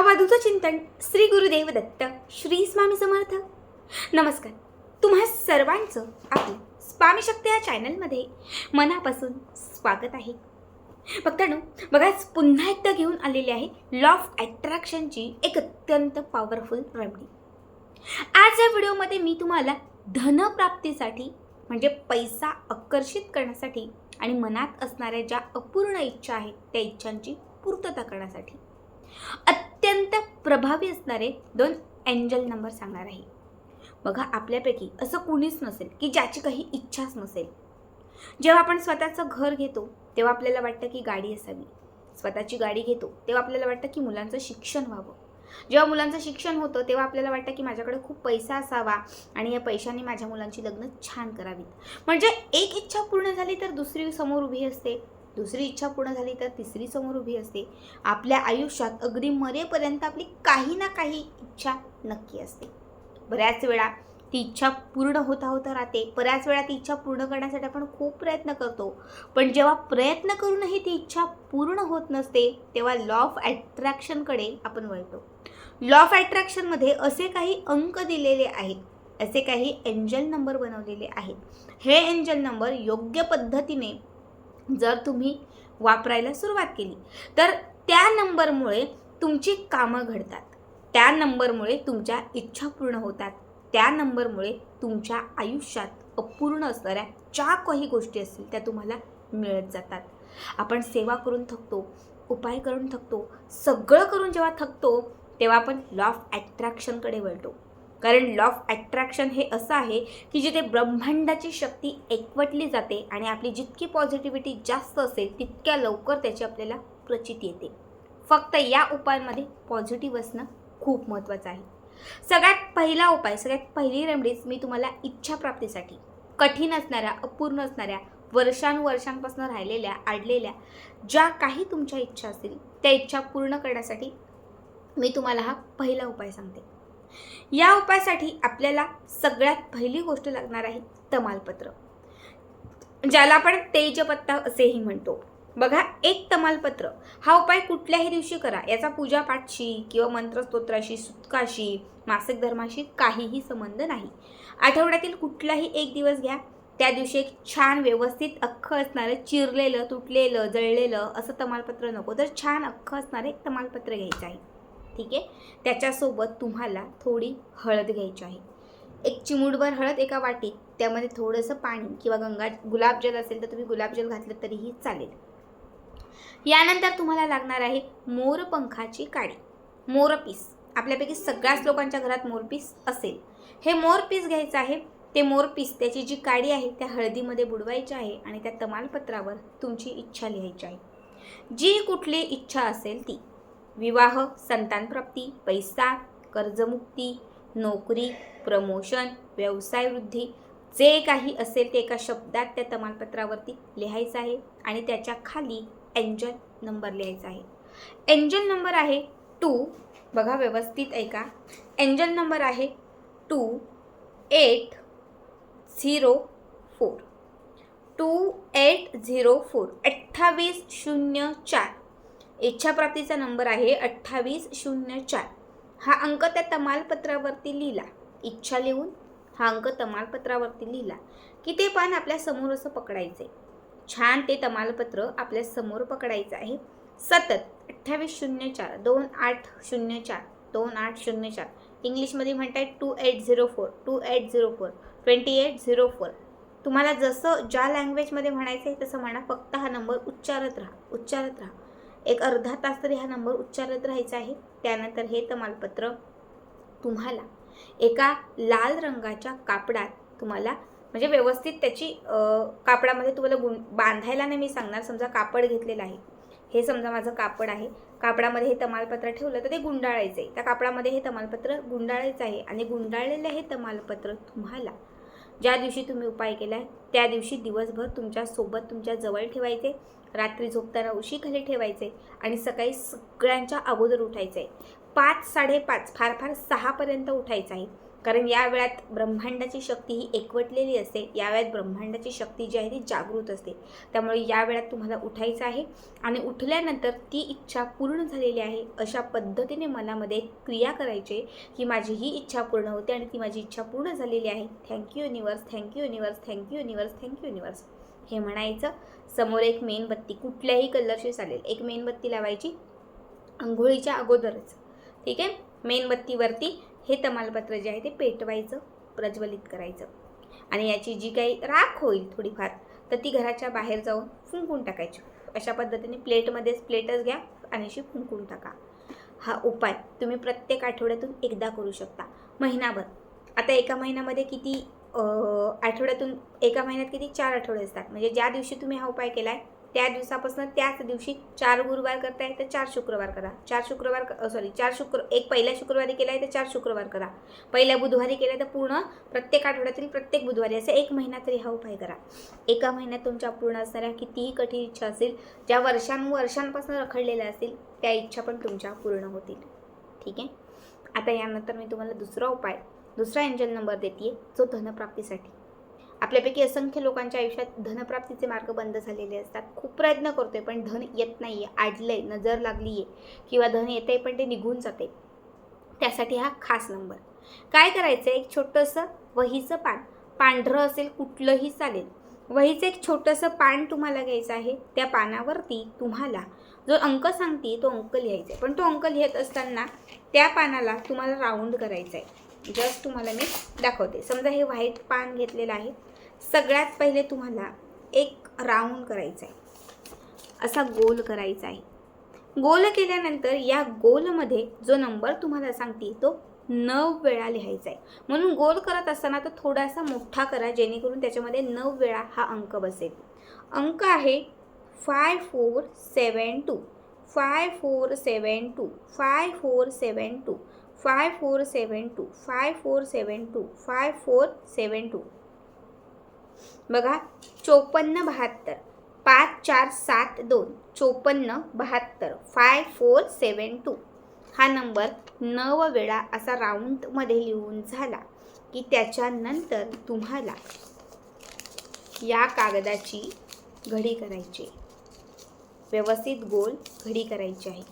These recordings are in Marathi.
अवधूत चिंतन श्री गुरुदेव दत्त श्री स्वामी समर्थ. नमस्कार. तुम्हा सर्वांचं आपलं स्वामी शक्ती या चॅनलमध्ये मनापासून स्वागत आहे. बघतानो बघाच पुन्हा एकदा घेऊन आलेली आहे लॉ ऑफ अट्रॅक्शनची एक अत्यंत पॉवरफुल रेमडी आज या व्हिडिओमध्ये मी तुम्हाला धनप्राप्तीसाठी म्हणजे पैसा आकर्षित करण्यासाठी आणि मनात असणाऱ्या ज्या अपूर्ण इच्छा आहेत त्या इच्छांची पूर्तता करण्यासाठी अत्यंत प्रभावी असणारे दोन एंजल नंबर सांगणार आहे. बघा आपल्यापैकी असं कुणीच नसेल की ज्याची काही इच्छाच नसेल. जेव्हा आपण स्वतःचं घर घेतो तेव्हा आपल्याला वाटतं की गाडी असावी. स्वतःची गाडी घेतो तेव्हा आपल्याला वाटतं की मुलांचं शिक्षण व्हावं. जेव्हा मुलांचं शिक्षण होतं तेव्हा आपल्याला वाटतं की माझ्याकडे खूप पैसा असावा आणि या पैशाने माझ्या मुलांची लग्न छान करावीत. म्हणजे एक इच्छा पूर्ण झाली तर दुसरी समोर उभी असते. दुसरी इच्छा पूर्ण झाली तर तिसरी समोर उभी असते. आपल्या आयुष्यात अगदी मरेपर्यंत आपली काही ना काही इच्छा नक्की असते. बऱ्याच वेळा ती इच्छा पूर्ण होता होता राहते. बऱ्याच वेळा ती इच्छा पूर्ण करण्यासाठी आपण खूप प्रयत्न करतो. पण जेव्हा प्रयत्न करूनही ती इच्छा पूर्ण होत नसते तेव्हा लॉ ऑफ ॲट्रॅक्शनकडे आपण वळतो. लॉ ऑफ ॲट्रॅक्शनमध्ये असे काही अंक दिलेले आहेत. असे काही एंजल नंबर बनवलेले आहेत. हे एंजल नंबर योग्य पद्धतीने जर तुम्ही वापरायला सुरुवात केली तर त्या नंबरमुळे तुमची कामं घडतात. त्या नंबरमुळे तुमच्या इच्छा पूर्ण होतात. त्या नंबरमुळे तुमच्या आयुष्यात अपूर्ण असणाऱ्या ज्या काही गोष्टी असतील त्या तुम्हाला मिळत जातात. आपण सेवा करून थकतो उपाय करून थकतो सगळं करून जेव्हा थकतो तेव्हा आपण लॉ ऑफ ॲट्रॅक्शनकडे वळतो. कारण लॉ ऑफ ॲट्रॅक्शन हे असं आहे की जिथे ब्रह्मांडाची शक्ती एकवटली जाते आणि आपली जितकी पॉझिटिव्हिटी जास्त असेल तितक्या लवकर त्याची आपल्याला प्रचिती येते. फक्त या उपायांमध्ये पॉझिटिव्ह असणं खूप महत्त्वाचं आहे. सगळ्यात पहिला उपाय सगळ्यात पहिली रेमडीज मी तुम्हाला इच्छाप्राप्तीसाठी कठीण असणाऱ्या अपूर्ण असणाऱ्या वर्षानुवर्षांपासून राहिलेल्या आडलेल्या ज्या काही तुमच्या इच्छा असतील त्या इच्छा पूर्ण करण्यासाठी मी तुम्हाला हा पहिला उपाय सांगते. या उपायासाठी आपल्याला सगळ्यात पहिली गोष्ट लागणार आहे तमालपत्र. ज्याला आपण तेजपत्ता असेही म्हणतो. बघा एक तमालपत्र. हा उपाय कुठल्याही दिवशी करा. याचा पूजापाठशी किंवा मंत्रस्तोत्राशी सुतकाशी मासिक धर्माशी काहीही संबंध नाही. आठवड्यातील कुठलाही एक दिवस घ्या. त्या दिवशी एक छान व्यवस्थित अख्खं असणारं चिरलेलं तुटलेलं जळलेलं असं तमालपत्र नको. तर छान अख्खं असणारं एक तमालपत्र घ्यायचं आहे. ठीक आहे? त्याच्यासोबत तुम्हाला थोडी हळद घ्यायची आहे. एक चिमूटभर हळद एका वाटीत त्यामध्ये थोडंसं पाणी किंवा गंगा गुलाबजल असेल तर तुम्ही गुलाबजल घातलं तरीही चालेल. यानंतर तुम्हाला लागणार आहे मोरपंखाची काडी. मोरपीस. आपल्यापैकी सगळ्याच लोकांच्या घरात मोरपीस असेल. हे मोरपीस घ्यायचं आहे. ते मोरपीस त्याची जी काडी आहे त्या हळदीमध्ये बुडवायची आहे आणि त्या तमालपत्रावर तुमची इच्छा लिहायची आहे. जी कुठली इच्छा असेल ती. विवाह संतानप्राप्ती पैसा कर्जमुक्ती नोकरी प्रमोशन व्यवसाय वृद्धी जे काही असेल ते एका शब्दात त्या तमालपत्रावरती लिहायचं आहे आणि त्याच्याखाली एंजल नंबर लिहायचा आहे. एंजल नंबर आहे टू बघा व्यवस्थित ऐका. एंजल नंबर आहे two eight zero four two eight zero four अठ्ठावीस शून्य चार. इच्छाप्राप्तीचा नंबर आहे अठ्ठावीस शून्य चार. हा अंक त्या तमालपत्रावरती लिहिला. इच्छा लिहून हा अंक तमालपत्रावरती लिहिला. की ते पान आपल्यासमोर असं आहे छान ते तमालपत्र आपल्यासमोर पकडायचं आहे. सतत अठ्ठावीस शून्य चार दोन आठ शून्य चार दोन आठ शून्य चार. इंग्लिशमध्ये म्हणताय two eight zero four two eight zero four twenty eight zero four तुम्हाला जसं ज्या लँग्वेजमध्ये म्हणायचं आहे तसं म्हणा. फक्त हा नंबर उच्चारत राहा उच्चारत राहा. एक अर्धा तास तरी हा नंबर उच्चारत राहायचा आहे. त्यानंतर हे तमालपत्र तुम्हाला एका लाल रंगाच्या कापडात तुम्हाला म्हणजे व्यवस्थित त्याची कापडामध्ये तुम्हाला गुं बांधायला नाही मी सांगणार समजा कापड घेतलेलं आहे. हे समजा माझं कापड आहे. कापडामध्ये हे तमालपत्र ठेवलं तर ते गुंडाळायचं आहे त्या कापडामध्ये हे तमालपत्र गुंडाळायचं आहे आणि गुंडाळलेलं हे तमालपत्र तुम्हाला ज्या दिवशी तुम्ही उपाय केला आहे त्या दिवशी दिवसभर तुमच्यासोबत तुमच्या जवळ ठेवायचे. रात्री झोपताना उशीखाली ठेवायचे आणि सकाळी सगळ्यांच्या अगोदर उठायचं. आहे पाच साडेपाच फार फार सहापर्यंत उठायचं आहे. कारण या वेळात ब्रह्मांडाची शक्ती ही एकवटलेली असते. या वेळात ब्रह्मांडाची शक्ती जी आहे ती जागृत असते. त्यामुळे या वेळात तुम्हाला उठायचं आहे आणि उठल्यानंतर ती इच्छा पूर्ण झालेली आहे. अशा पद्धतीने मनामध्ये क्रिया करायची की माझी ही इच्छा पूर्ण होते आणि ती माझी इच्छा पूर्ण झालेली आहे. Thank you universe thank you universe thank you universe thank you universe हे म्हणायचं. समोर एक मेणबत्ती कुठल्याही कलरची चालेल. एक मेणबत्ती लावायची आंघोळीच्या अगोदरच. ठीक आहे? मेणबत्तीवरती हे तमालपत्र जे आहे ते पेटवायचं प्रज्वलित करायचं. आणि याची जी काही राख होईल थोडीफार तर ती घराच्या बाहेर जाऊन फुंकून टाकायची. अशा पद्धतीने प्लेटमध्येच प्लेटच घ्या आणि अशी फुंकून टाका. हा उपाय तुम्ही प्रत्येक आठवड्यातून एकदा करू शकता. महिनाभर. आता एका महिन्यामध्ये किती आठवड्यातून एका महिन्यात किती? चार आठवडे असतात. म्हणजे ज्या दिवशी तुम्ही हा उपाय केला आहे त्या दिवसापासून त्याच दिवशी चार गुरुवार करताय तर चार शुक्रवार करा. चार शुक्रवार सॉरी चार शुक्र एक पहिल्या शुक्रवारी केला आहे तर चार शुक्रवार करा. पहिल्या बुधवारी केला तर पूर्ण प्रत्येक आठवड्यातील प्रत्येक बुधवारी असं एक महिना तरी हा उपाय करा. एका महिन्यात तुमच्या पूर्ण असणाऱ्या कितीही कठीण इच्छा असेल ज्या वर्षांवर्षांपासून रखडलेल्या असतील त्या इच्छा पण तुमच्या पूर्ण होतील. ठीक आहे? आता यानंतर मी तुम्हाला दुसरा उपाय दुसरा एंजल नंबर देते जो धनप्राप्तीसाठी. आपल्यापैकी असंख्य लोकांच्या आयुष्यात धनप्राप्तीचे मार्ग बंद झालेले असतात. खूप प्रयत्न करतोय पण धन येत नाही आहे आडलंय नजर लागली आहे किंवा धन येते पण ते निघून जाते त्यासाठी हा खास नंबर. काय करायचं एक छोटंसं वहीचं पान. पांढरं असेल कुठलंही चालेल. वहीचं एक छोटंसं पान तुम्हाला घ्यायचं आहे. त्या पानावरती तुम्हाला जो अंक सांगते तो अंक लिहायचा आहे पण तो अंक लिहित असताना त्या पानाला तुम्हाला राऊंड करायचा आहे जस्ट तुम्हाला मी दाखवते. समजा हे व्हाईट पान घेतलेलं आहे. सगळ्यात पहिले तुम्हाला एक राऊंड करायचा आहे. असा गोल करायचा आहे. गोल केल्यानंतर या गोलमध्ये जो नंबर तुम्हाला सांगते तो नऊ वेळा लिहायचा आहे. म्हणून गोल करत असताना तो थोडासा मोठा करा जेणेकरून त्याच्यामध्ये नऊ वेळा हा अंक बसेल. अंक आहे five four seven two five four seven two five four seven two five four seven two five four seven two five four seven two बघा चोपन्न बहात्तर पाच चार सात दोन चोपन्न बहात्तर फाय फोर सेवन टू हा नंबर नव वेळा असा राऊंडमध्ये लिहून झाला की त्याच्यानंतर तुम्हाला या कागदाची घडी करायची व्यवस्थित गोल घडी करायची आहे.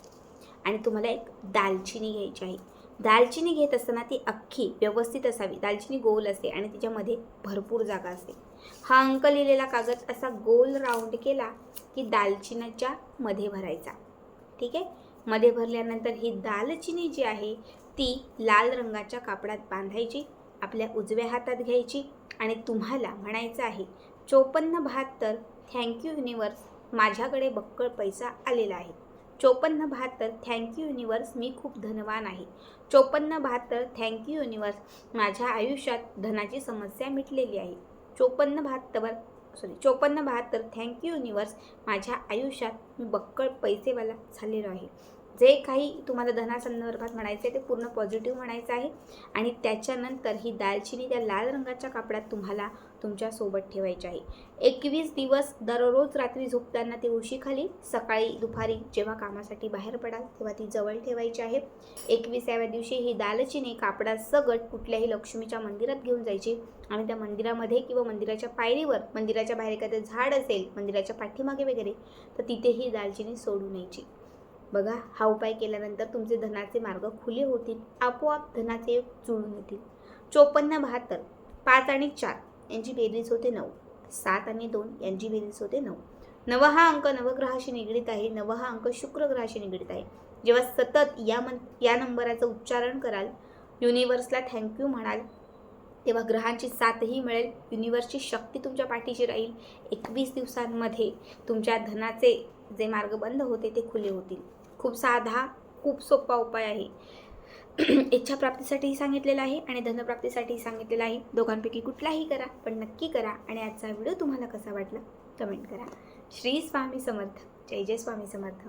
आणि तुम्हाला एक दालचिनी घ्यायची आहे. दालचिनी घेत असताना ती अख्खी व्यवस्थित असावी. दालचिनी गोल असते आणि तिच्यामध्ये भरपूर जागा असते. हा अंक लिहिलेला कागद असा गोल राऊंड केला की दालचिनीच्या मध्ये भरायचा. ठीक आहे? मध्ये भरल्यानंतर ही दालचिनी जी आहे ती लाल रंगाच्या कापडात बांधायची आपल्या उजव्या हातात घ्यायची आणि तुम्हाला म्हणायचं आहे चोपन्न बहात्तर थँक्यू युनिवर्स माझ्याकडे बक्कळ पैसा आलेला आहे. चोपन्न बहात्तर थँक्यू युनिवर्स मी खूप धनवान आहे. चोपन्न बहात्तर थँक्यू युनिवर्स माझ्या आयुष्यात धनाची समस्या मिटलेली आहे. चोपन्न बहात्तर सॉरी चोपन्न बहात्तर थँक्यू युनिवर्स माझ्या आयुष्यात मी बक्कळ पैसेवाला झालेलो आहे. जे काही तुम्हाला धनासंदर्भात म्हणायचं आहे ते पूर्ण पॉझिटिव्ह म्हणायचं आहे. आणि त्याच्यानंतर ही दालचिनी त्या लाल रंगाच्या कापडात तुम्हाला तुमच्यासोबत ठेवायची आहे. एकवीस दिवस दररोज रात्री झोपताना ती उशीखाली सकाळी दुपारी जेव्हा कामासाठी बाहेर पडाल तेव्हा ती जवळ ठेवायची आहे. एकविसाव्या दिवशी ही दालचिनी कापडासकट कुठल्याही लक्ष्मीच्या मंदिरात घेऊन जायची. आणि त्या मंदिरामध्ये किंवा मंदिराच्या पायरीवर मंदिराच्या बाहेर एखादं झाड असेल मंदिराच्या पाठीमागे वगैरे तर तिथे ही दालचिनी सोडून यायची. बघा हा उपाय केल्यानंतर तुमचे धनाचे मार्ग खुले होतील आपोआप धनाचे जुळून येतील. चोपन्न बहात्तर पाच आणि चार यांची बेरीज होते नऊ. सात आणि दोन यांची बेरीज होते नऊ. नव हा अंक नवग्रहाशी निगडीत आहे नव हा अंक शुक्रग्रहाशी निगडीत आहे. जेव्हा सतत या मन या नंबराचं उच्चारण कराल युनिवर्सला थँक्यू म्हणाल तेव्हा ग्रहांची साथही मिळेल युनिवर्सची शक्ती तुमच्या पाठीशी राहील. एकवीस दिवसांमध्ये तुमच्या धनाचे जे मार्ग बंद होते ते खुले होतील. खूप साधा खूप सोपा उपाय आहे. इच्छाप्राप्तीसाठीही सांगितलेला आहे आणि धनप्राप्तीसाठीही सांगितलेला आहे. दोघांपैकी कुठलाही करा पण नक्की करा आणि आजचा व्हिडिओ तुम्हाला कसा वाटला कमेंट करा. श्री स्वामी समर्थ. जय जय स्वामी समर्थ.